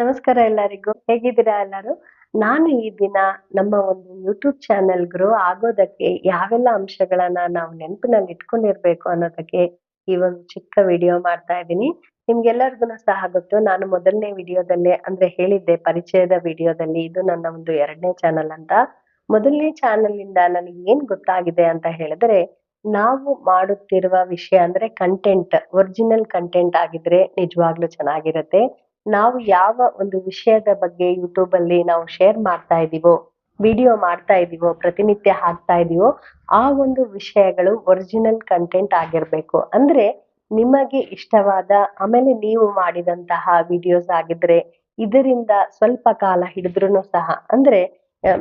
ನಮಸ್ಕಾರ ಎಲ್ಲರಿಗೂ. ಹೇಗಿದ್ದೀರಾ ಎಲ್ಲರೂ? ನಾನು ಈ ದಿನ ನಮ್ಮ ಒಂದು ಯೂಟ್ಯೂಬ್ ಚಾನೆಲ್ ಗ್ರೋ ಆಗೋದಕ್ಕೆ ಯಾವೆಲ್ಲ ಅಂಶಗಳನ್ನ ನಾವು ನೆನಪಿನಲ್ಲಿ ಇಟ್ಕೊಂಡಿರ್ಬೇಕು ಅನ್ನೋದಕ್ಕೆ ಈ ಒಂದು ಚಿಕ್ಕ ವಿಡಿಯೋ ಮಾಡ್ತಾ ಇದ್ದೀನಿ. ನಿಮ್ಗೆಲ್ಲರಿಗೂ ಸಹ ಗೊತ್ತು, ನಾನು ಮೊದಲನೇ ವಿಡಿಯೋದಲ್ಲೇ ಅಂದ್ರೆ ಹೇಳಿದ್ದೆ, ಪರಿಚಯದ ವಿಡಿಯೋದಲ್ಲಿ ಇದು ನನ್ನ ಒಂದು ಎರಡನೇ ಚಾನಲ್ ಅಂತ. ಮೊದಲನೇ ಚಾನೆಲ್ ಇಂದ ನನಗೆ ಏನ್ ಗೊತ್ತಾಗಿದೆ ಅಂತ ಹೇಳಿದ್ರೆ, ನಾವು ಮಾಡುತ್ತಿರುವ ವಿಷಯ ಅಂದ್ರೆ ಕಂಟೆಂಟ್ ಒರಿಜಿನಲ್ ಕಂಟೆಂಟ್ ಆಗಿದ್ರೆ ನಿಜವಾಗ್ಲೂ ಚೆನ್ನಾಗಿರುತ್ತೆ. ನಾವು ಯಾವ ಒಂದು ವಿಷಯದ ಬಗ್ಗೆ ಯೂಟ್ಯೂಬ್ ಅಲ್ಲಿ ನಾವು ಶೇರ್ ಮಾಡ್ತಾ ಇದೀವೋ ವಿಡಿಯೋ ಮಾಡ್ತಾ ಇದೀವೋ, ಪ್ರತಿನಿತ್ಯ ಹಾಕ್ತಾ ಇದೀವೋ, ಆ ಒಂದು ವಿಷಯಗಳು ಒರಿಜಿನಲ್ ಕಂಟೆಂಟ್ ಆಗಿರ್ಬೇಕು. ಅಂದ್ರೆ ನಿಮಗೆ ಇಷ್ಟವಾದ, ಆಮೇಲೆ ನೀವು ಮಾಡಿದಂತಹ ವಿಡಿಯೋಸ್ ಆಗಿದ್ರೆ ಇದರಿಂದ ಸ್ವಲ್ಪ ಕಾಲ ಹಿಡಿದ್ರು ಸಹ, ಅಂದ್ರೆ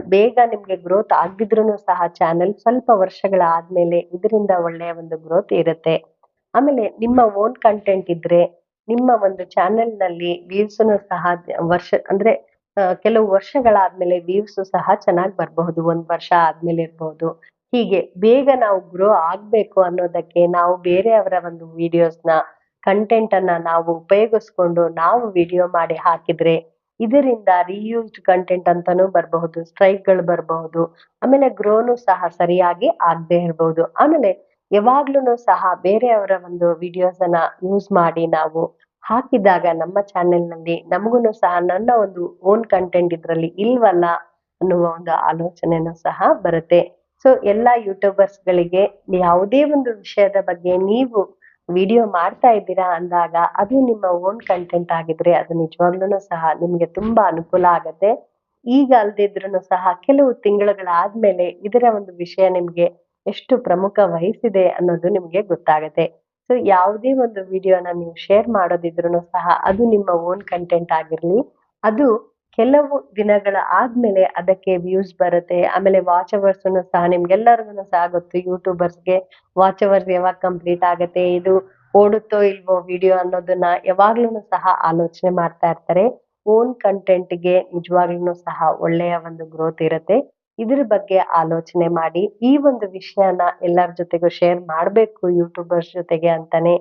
ಬೇಗ ನಿಮ್ಗೆ ಗ್ರೋತ್ ಆಗಿದ್ರು ಸಹ ಚಾನೆಲ್ ಸ್ವಲ್ಪ ವರ್ಷಗಳಾದ್ಮೇಲೆ ಇದರಿಂದ ಒಳ್ಳೆಯ ಒಂದು ಗ್ರೋತ್ ಇರುತ್ತೆ. ಆಮೇಲೆ ನಿಮ್ಮ ಓನ್ ಕಂಟೆಂಟ್ ಇದ್ರೆ ನಿಮ್ಮ ಒಂದು ಚಾನೆಲ್ನಲ್ಲಿ ವ್ಯೂಸ್ ಸಹ ವರ್ಷ, ಅಂದ್ರೆ ಕೆಲವು ವರ್ಷಗಳಾದ್ಮೇಲೆ ವ್ಯೂಸ್ ಸಹ ಚೆನ್ನಾಗಿ ಬರಬಹುದು, ಒಂದ್ ವರ್ಷ ಆದ್ಮೇಲೆ ಇರ್ಬಹುದು ಹೀಗೆ ಬೇಗ ನಾವು ಗ್ರೋ ಆಗ್ಬೇಕು ಅನ್ನೋದಕ್ಕೆ ನಾವು ಬೇರೆಯವರ ಒಂದು ವಿಡಿಯೋಸ್ನ ಕಂಟೆಂಟ್ ಅನ್ನ ನಾವು ಉಪಯೋಗಿಸ್ಕೊಂಡು ನಾವು ವಿಡಿಯೋ ಮಾಡಿ ಹಾಕಿದ್ರೆ ಇದರಿಂದ ರೀಯೂಸ್ಡ್ ಕಂಟೆಂಟ್ ಅಂತಾನೂ ಬರಬಹುದು ಸ್ಟ್ರೈಕ್ಗಳು ಬರಬಹುದು, ಆಮೇಲೆ ಗ್ರೋನು ಸಹ ಸರಿಯಾಗಿ ಆಗದೆ ಇರಬಹುದು ಆಮೇಲೆ ಯಾವಾಗ್ಲೂ ಸಹ ಬೇರೆಯವರ ಒಂದು ವಿಡಿಯೋಸ್ ಅನ್ನ ಯೂಸ್ ಮಾಡಿ ನಾವು ಹಾಕಿದಾಗ ನಮ್ಮ ಚಾನೆಲ್ನಲ್ಲಿ ನಮಗೂ ಸಹ ನನ್ನ ಒಂದು ಓನ್ ಕಂಟೆಂಟ್ ಇದ್ರಲ್ಲಿ ಇಲ್ವಲ್ಲ ಅನ್ನುವ ಒಂದು ಆಲೋಚನೆನೂ ಸಹ ಬರುತ್ತೆ. ಸೊ ಎಲ್ಲಾ ಯೂಟ್ಯೂಬರ್ಸ್ ಗಳಿಗೆ ಯಾವುದೇ ಒಂದು ವಿಷಯದ ಬಗ್ಗೆ ನೀವು ವಿಡಿಯೋ ಮಾಡ್ತಾ ಇದ್ದೀರಾ ಅಂದಾಗ ಅದು ನಿಮ್ಮ ಓನ್ ಕಂಟೆಂಟ್ ಆಗಿದ್ರೆ ಅದು ನಿಜವಾಗ್ಲೂ ಸಹ ನಿಮ್ಗೆ ತುಂಬಾ ಅನುಕೂಲ ಆಗತ್ತೆ. ಈಗ ಅಲ್ದಿದ್ರು ಸಹ ಕೆಲವು ತಿಂಗಳುಗಳಾದ್ಮೇಲೆ ಇದರ ಒಂದು ವಿಷಯ ನಿಮ್ಗೆ ಎಷ್ಟು ಪ್ರಮುಖ ವಹಿಸಿದೆ ಅನ್ನೋದು ನಿಮಗೆ ಗೊತ್ತಾಗುತ್ತೆ. ಸೊ ಯಾವುದೇ ಒಂದು ವಿಡಿಯೋನ ನೀವು ಶೇರ್ ಮಾಡೋದಿದ್ರು ಸಹ ಅದು ನಿಮ್ಮ ಓನ್ ಕಂಟೆಂಟ್ ಆಗಿರಲಿ, ಅದು ಕೆಲವು ದಿನಗಳ ಆದ್ಮೇಲೆ ಅದಕ್ಕೆ ವ್ಯೂಸ್ ಬರುತ್ತೆ. ಆಮೇಲೆ ವಾಚ್ ಅವರ್ಸ್ ಸಹ ನಿಮ್ಗೆಲ್ಲರಿಗೂ ಸಹ ಗೊತ್ತು ಯೂಟ್ಯೂಬರ್ಸ್ಗೆ ವಾಚ್ ಅವರ್ಸ್ ಯಾವಾಗ ಕಂಪ್ಲೀಟ್ ಆಗತ್ತೆ, ಇದು ಓಡುತ್ತೋ ಇಲ್ವೋ ವಿಡಿಯೋ ಅನ್ನೋದನ್ನ ಯಾವಾಗ್ಲೂ ಸಹ ಆಲೋಚನೆ ಮಾಡ್ತಾ ಇರ್ತಾರೆ. ಓನ್ ಕಂಟೆಂಟ್ಗೆ ನಿಜವಾಗ್ಲೂ ಸಹ ಒಳ್ಳೆಯ ಒಂದು ಗ್ರೋತ್ ಇರುತ್ತೆ. ಇದ್ರ ಬಗ್ಗೆ ಆಲೋಚನೆ ಮಾಡಿ ಈ ಒಂದು ವಿಷಯನ ಎಲ್ಲರ ಜೊತೆಗೂ ಶೇರ್ ಮಾಡ್ಬೇಕು ಯೂಟ್ಯೂಬರ್ಸ್ ಜೊತೆಗೆ ಅಂತಾನೆ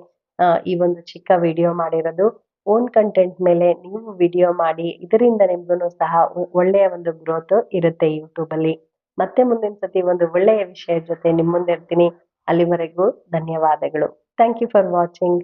ಈ ಒಂದು ಚಿಕ್ಕ ವಿಡಿಯೋ ಮಾಡಿರೋದು. ಓನ್ ಕಂಟೆಂಟ್ ಮೇಲೆ ನೀವು ವಿಡಿಯೋ ಮಾಡಿ, ಇದರಿಂದ ನಿಮ್ಗೂ ಸಹ ಒಳ್ಳೆಯ ಒಂದು ಗ್ರೋತ್ ಇರುತ್ತೆ ಯೂಟ್ಯೂಬ್ ಅಲ್ಲಿ. ಮತ್ತೆ ಮುಂದಿನ ಸತಿ ಒಂದು ಒಳ್ಳೆಯ ವಿಷಯದ ಜೊತೆ ನಿಮ್ಮ ಮುಂದೆ ಇರ್ತೀನಿ. ಅಲ್ಲಿವರೆಗೂ ಧನ್ಯವಾದಗಳು. Thank you for watching